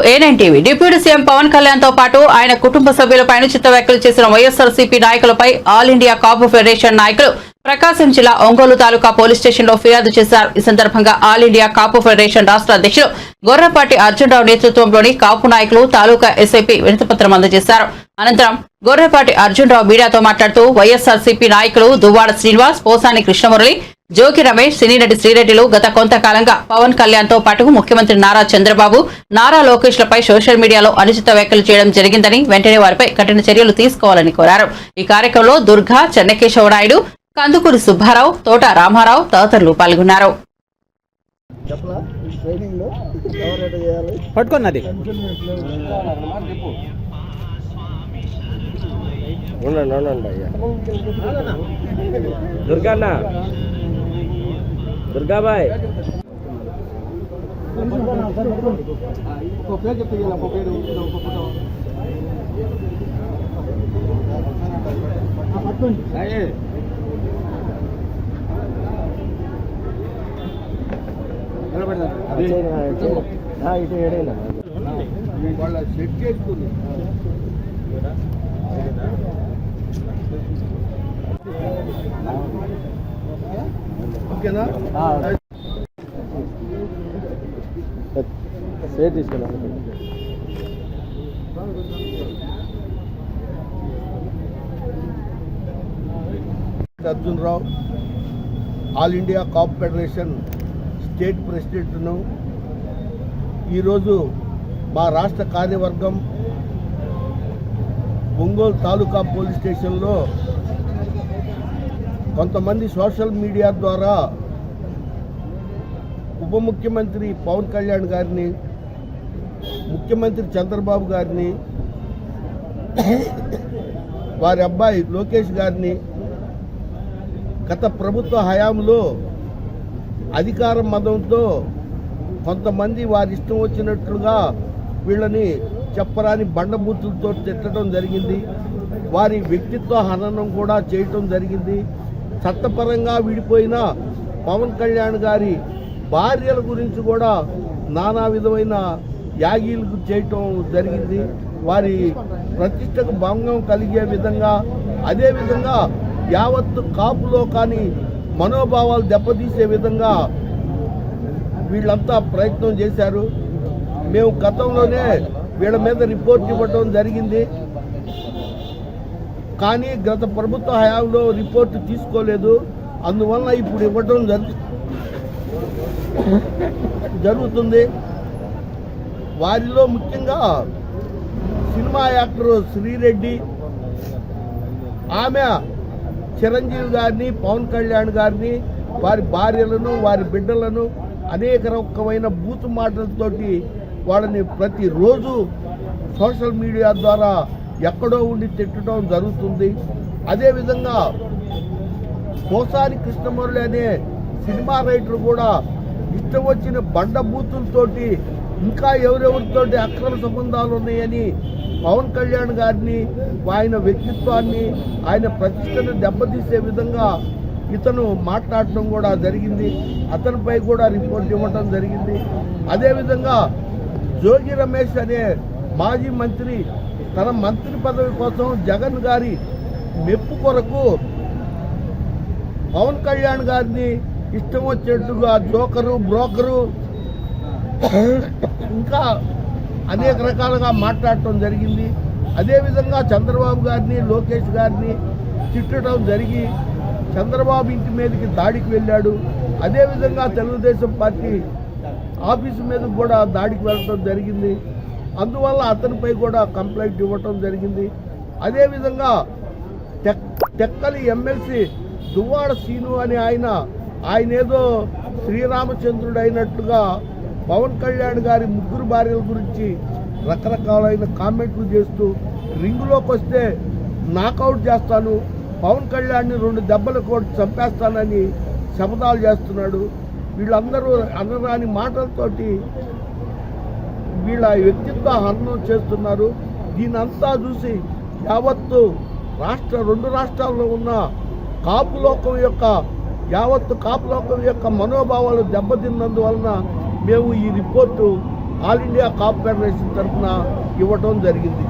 To ఏనైన్ TV deputy CM Pawan కళ్యాణ్తో పాటు ఆయన కుటుంబ సభ్యులపై చిత్త వ్యాఖ్యలు చేసిన వైఎస్ఆర్సీపీ నాయకులపై ఆల్ ఇండియా కాపు ఫెడరేషన్ నాయకులు ప్రకాశం జిల్లా ఒంగోలు తాలూకా పోలీస్ స్టేషన్లో ఫిర్యాదు చేశారు. ఈ సందర్భంగా ఆల్ ఇండియా కాపు ఫెడరేషన్ రాష్ట్ర అధ్యక్షులు గొర్రపాటి అర్జునరావు నేతృత్వంలోని కాపు నాయకులు తాలూకా ఎస్ఐపి వినతిపత్రం అందజేశారు. అనంతరం గొర్రపాటి అర్జునరావు మీడియాతో మాట్లాడుతూ వైఎస్ఆర్సీపీ నాయకులు దువ్వాడ శ్రీనివాస్ పోసాని కృష్ణమురళి జోకి రమేష్ సినీనటి శ్రీరెడ్డిలు గత కొంతకాలంగా పవన్ కళ్యాణ్తో పాటు ముఖ్యమంత్రి నారా చంద్రబాబు నారా లోకేష్ లపై సోషల్ మీడియాలో అనుచిత వ్యాఖ్యలు చేయడం జరిగిందని వెంటనే వారిపై కఠిన చర్యలు తీసుకోవాలని కోరారు. ఈ కార్యక్రమంలో దుర్గా చెన్నకేశవనాయుడు కందుకూరి సుబ్బారావు తోట రామారావు తదితరులు పాల్గొన్నారు. పట్టుకున్నది ఉండండి ఉండండి అయ్యా. దుర్గన్న దుర్గాబాయ్ ఒక పేరు చెప్తే ఒక పేరు ఒక ఫోటో ఇటు ఏడైనా వాళ్ళ సెట్ చేసుకుంది ఓకేనా? Arjun Rao all India cop federation state ప్రెసిడెంట్ను. ఈరోజు మా రాష్ట్ర కార్యవర్గం ఒంగోలు తాలూకా పోలీస్ స్టేషన్లో కొంతమంది సోషల్ మీడియా ద్వారా ఉప ముఖ్యమంత్రి పవన్ కళ్యాణ్ గారిని ముఖ్యమంత్రి చంద్రబాబు గారిని వారి అబ్బాయి లోకేష్ గారిని గత ప్రభుత్వ హయాంలో అధికార మదంతో కొంతమంది వారి ఇష్టం వచ్చినట్లుగా వీళ్ళని చెప్పరాని బండబూతులతో తిట్టడం జరిగింది. వారి వ్యక్తిత్వ హననం కూడా చేయటం జరిగింది. చట్టపరంగా విడిపోయిన పవన్ కళ్యాణ్ గారి భార్యల గురించి కూడా నానా విధమైన యాగీలు చేయటం జరిగింది. వారి ప్రతిష్టకు భంగం కలిగే విధంగా అదేవిధంగా యావత్తు కాపులో కానీ మనోభావాలు దెబ్బతీసే విధంగా వీళ్ళంతా ప్రయత్నం చేశారు. మేము గతంలోనే వీళ్ళ మీద రిపోర్ట్ ఇవ్వడం జరిగింది. కానీ గత ప్రభుత్వ హయాంలో రిపోర్ట్ తీసుకోలేదు. అందువల్ల ఇప్పుడు ఇవ్వటం జరుగు జరుగుతుంది. వారిలో ముఖ్యంగా సినిమా యాక్టర్ శ్రీరెడ్డి ఆమె చిరంజీవి గారిని పవన్ కళ్యాణ్ గారిని వారి భార్యలను వారి బిడ్డలను అనేక రకమైన బూతు మాటలతోటి వాళ్ళని ప్రతిరోజు సోషల్ మీడియా ద్వారా ఎక్కడో ఉండి తిట్టడం జరుగుతుంది. అదేవిధంగా కోసారి కృష్ణమురళి అనే సినిమా రైటర్ కూడా ఇష్టం వచ్చిన బండ బూతులతోటి ఇంకా ఎవరెవరితోటి అక్రమ సంబంధాలు ఉన్నాయని పవన్ కళ్యాణ్ గారిని ఆయన వ్యక్తిత్వాన్ని ఆయన ప్రతిష్టను దెబ్బతీసే విధంగా ఇతను మాట్లాడటం కూడా జరిగింది. అతనిపై కూడా రిపోర్ట్ ఇవ్వటం జరిగింది. అదేవిధంగా జోగి రమేష్ అనే మాజీ మంత్రి తన మంత్రి పదవి కోసం జగన్ గారి మెప్పు కొరకు పవన్ కళ్యాణ్ గారిని ఇష్టం వచ్చేట్టుగా జోకరు బ్రోకరు ఇంకా అనేక రకాలుగా మాట్లాడటం జరిగింది. అదేవిధంగా చంద్రబాబు గారిని లోకేష్ గారిని తిట్టడం జరిగి చంద్రబాబు ఇంటి మీదకి దాడికి వెళ్ళాడు. అదేవిధంగా తెలుగుదేశం పార్టీ ఆఫీసు మీద కూడా దాడికి వెళ్ళడం జరిగింది. అందువల్ల అతనిపై కూడా కంప్లైంట్ ఇవ్వటం జరిగింది. అదేవిధంగా టెక్ టెక్కలి ఎమ్మెల్సీ దువ్వాడ సీను అని ఆయన ఆయన ఏదో శ్రీరామచంద్రుడు అయినట్టుగా పవన్ కళ్యాణ్ గారి ముగ్గురు భార్యల గురించి రకరకాలైన కామెంట్లు చేస్తూ రింగులోకి వస్తే నాకౌట్ చేస్తాను పవన్ కళ్యాణ్ని రెండు దెబ్బలు కొట్టి చంపేస్తానని శపథాలు చేస్తున్నాడు. వీళ్ళందరూ అనరాని మాటలతోటి వీళ్ళ వ్యక్తిత్వ హరణం చేస్తున్నారు. దీనంతా చూసి యావత్తు రాష్ట్ర రెండు రాష్ట్రాల్లో ఉన్న కాపులోకం యొక్క యావత్తు కాపులోకం యొక్క మనోభావాలు దెబ్బతిన్నందువలన మేము ఈ report all India cop federation తరఫున ఇవ్వటం జరిగింది.